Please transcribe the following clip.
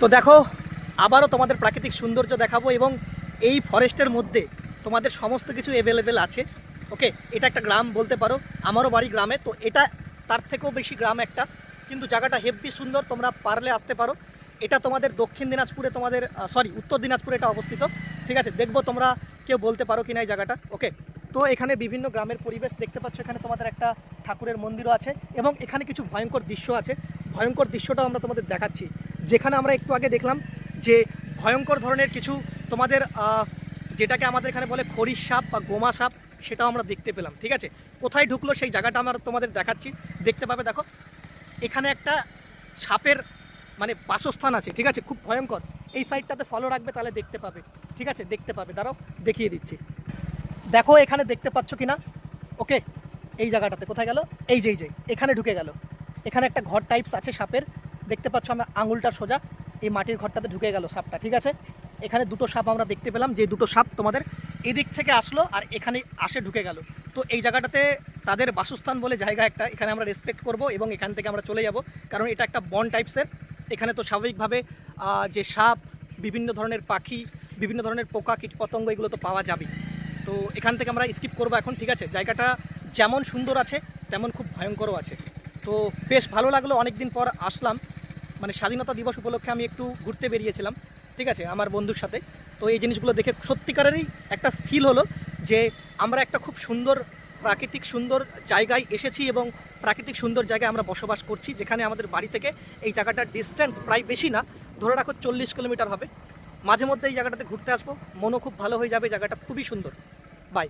তো দেখো, আবারও তোমাদের প্রাকৃতিক সৌন্দর্য দেখাবো এবং এই ফরেস্টের মধ্যে তোমাদের সমস্ত কিছু অ্যাভেলেবেল আছে। ওকে, এটা একটা গ্রাম বলতে পারো, আমারও বাড়ি গ্রামে, তো এটা তার থেকেও বেশি গ্রাম একটা। কিন্তু জায়গাটা হেভি সুন্দর, তোমরা পারলে আসতে পারো। এটা তোমাদের দক্ষিণ দিনাজপুরে তোমাদের সরি উত্তর দিনাজপুরে এটা অবস্থিত। ঠিক আছে, দেখব তোমরা কেউ বলতে পারো কি না এই জায়গাটা। ওকে, তো এখানে বিভিন্ন গ্রামের পরিবেশ দেখতে পাচ্ছ, এখানে তোমাদের একটা ঠাকুরের মন্দিরও আছে এবং এখানে কিছু ভয়ঙ্কর দৃশ্য আছে। ভয়ঙ্কর দৃশ্যটাও আমরা তোমাদের দেখাচ্ছি। যেখানে আমরা একটু আগে দেখলাম যে ভয়ঙ্কর ধরনের কিছু তোমাদের যেটাকে আমাদের এখানে বলে খরিশ সাপ বা গোমা সাপ, সেটাও আমরা দেখতে পেলাম, ঠিক আছে? কোথায় ঢুকলো সেই জায়গাটা আমরা তোমাদের দেখাচ্ছি, দেখতে পাবে, দেখো। এখানে একটা সাপের মানে বাসস্থান আছে, ঠিক আছে? খুব ভয়ঙ্কর। এই সাইডটাতে ফলো রাখবে, তাহলে দেখতে পাবে, ঠিক আছে? দেখতে পাবে, দাঁড়াও, দেখিয়ে দিচ্ছি। দেখো, এখানে দেখতে পাচ্ছ কি না ওকে, এই জায়গাটাতে, কোথায় গেল? এই যে এই যে, এখানে ঢুকে গেল। এখানে একটা ঘর টাইপস আছে সাপের। দেখতে পাচ্ছ আমরা আঙুলটা সোজা, এই মাটির ঘরটাতে ঢুকে গেল সাপটা, ঠিক আছে? এখানে দুটো সাপ আমরা দেখতে পেলাম, যে দুটো সাপ তোমাদের এদিক থেকে আসলো আর এখানে আসে ঢুকে গেল। তো এই জায়গাটাতে তাদের বাসস্থান বলে জায়গা একটা, এখানে আমরা রেসপেক্ট করব এবং এখান থেকে আমরা চলে যাব, কারণ এটা একটা বন টাইপসের এখানে তো স্বাভাবিকভাবে যে সাপ, বিভিন্ন ধরনের পাখি, বিভিন্ন ধরনের পোকা কীট পতঙ্গ এগুলো তো পাওয়া যাবে তো এখান থেকে আমরা স্কিপ করব এখন, ঠিক আছে? জায়গাটা যেমন সুন্দর আছে, তেমন খুব ভয়ঙ্করও আছে। তো বেশ ভালো লাগল অনেক দিন পর আসলাম। মানে স্বাধীনতা দিবস উপলক্ষে আমি একটু ঘুরতে বেরিয়েছিলাম, ঠিক আছে, আমার বন্ধুর সাথে। তো এই জিনিসগুলো দেখে সত্যিকারেরই একটা ফিল হলো যে আমরা একটা খুব সুন্দর প্রাকৃতিক সুন্দর জায়গায় এসেছি এবং প্রাকৃতিক সুন্দর জায়গায় আমরা বসবাস করছি, যেখানে আমাদের বাড়ি থেকে এই জায়গাটার ডিস্টেন্স প্রায় বেশি না, ধরে রাখো চল্লিশ কিলোমিটার হবে। মাঝে মধ্যে এই জায়গাটাতে ঘুরতে আসব, মনও খুব ভালো হয়ে যাবে, জায়গাটা খুবই সুন্দর। বাই